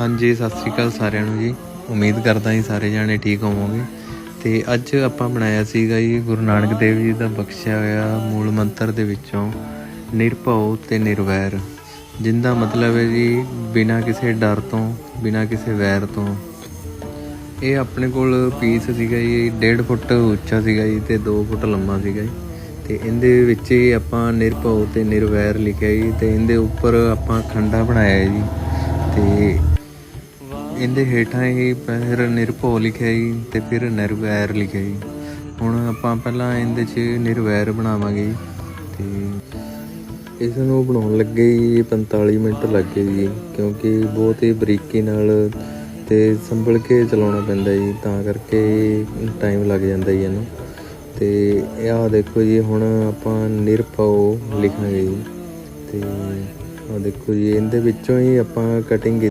ਹਾਂਜੀ, ਸਤਿ ਸ੍ਰੀ ਅਕਾਲ ਸਾਰਿਆਂ ਨੂੰ ਜੀ। ਉਮੀਦ ਕਰਦਾ ਜੀ ਸਾਰੇ ਜਾਣੇ ਠੀਕ ਹੋਵੋਗੇ। ਤੇ ਅੱਜ ਆਪਾਂ ਬਣਾਇਆ ਸੀਗਾ ਜੀ, ਗੁਰੂ ਨਾਨਕ ਦੇਵ ਜੀ ਦਾ ਬਖਸ਼ਿਆ ਹੋਇਆ ਮੂਲ ਮੰਤਰ ਦੇ ਵਿੱਚੋਂ, ਨਿਰਭਉ ਤੇ ਨਿਰਵੈਰ। ਜਿੰਦਾ ਮਤਲਬ ਹੈ ਜੀ, ਬਿਨਾਂ ਕਿਸੇ ਡਰ ਤੋਂ, ਬਿਨਾਂ ਕਿਸੇ ਵੈਰ ਤੋਂ। ਇਹ ਆਪਣੇ ਕੋਲ ਪੀਸ ਸੀਗਾ ਜੀ 1.5 ਫੁੱਟ ਉੱਚਾ ਸੀਗਾ ਜੀ ਤੇ 2 ਫੁੱਟ ਲੰਮਾ ਸੀਗਾ ਜੀ। ਤੇ ਇਹਦੇ ਵਿੱਚ ਹੀ ਆਪਾਂ ਨਿਰਭਉ ਤੇ ਨਿਰਵੈਰ ਲਿਖਿਆ ਜੀ ਤੇ ਇਹਦੇ ਉੱਪਰ ਆਪਾਂ ਖੰਡਾ ਬਣਾਇਆ ਜੀ। ਤੇ ਇਹਦੇ ਹੇਠਾਂ ਹੀ ਫਿਰ ਨਿਰਭਉ ਲਿਖਿਆ ਜੀ ਤੇ ਫਿਰ ਨਿਰਵੈਰ ਲਿਖਿਆ ਜੀ। ਹੁਣ ਆਪਾਂ ਪਹਿਲਾਂ ਇਹਦੇ 'ਚ ਨਿਰਵੈਰ ਬਣਾਵਾਂਗੇ ਜੀ ਤੇ ਇਸ ਨੂੰ ਬਣਾਉਣ ਲੱਗੇ ਜੀ 45 ਮਿੰਟ ਲੱਗੇ ਜੀ, ਕਿਉਂਕਿ ਬਹੁਤ ਹੀ ਬਰੀਕੀ ਨਾਲ ਤੇ ਸੰਭਲ ਕੇ ਚਲਾਉਣਾ ਪੈਂਦਾ ਜੀ, ਤਾਂ ਕਰਕੇ ਟਾਈਮ ਲੱਗ ਜਾਂਦਾ ਜੀ ਇਹਨੂੰ। ਤੇ ਆਹ ਦੇਖੋ ਜੀ, ਹੁਣ ਆਪਾਂ ਨਿਰਭਉ ਲਿਖਾਂਗੇ ਜੀ। ਤੇ ਆਹ ਦੇਖੋ ਜੀ, ਇਹਦੇ ਵਿੱਚੋਂ ਹੀ ਆਪਾਂ ਕਟਿੰਗ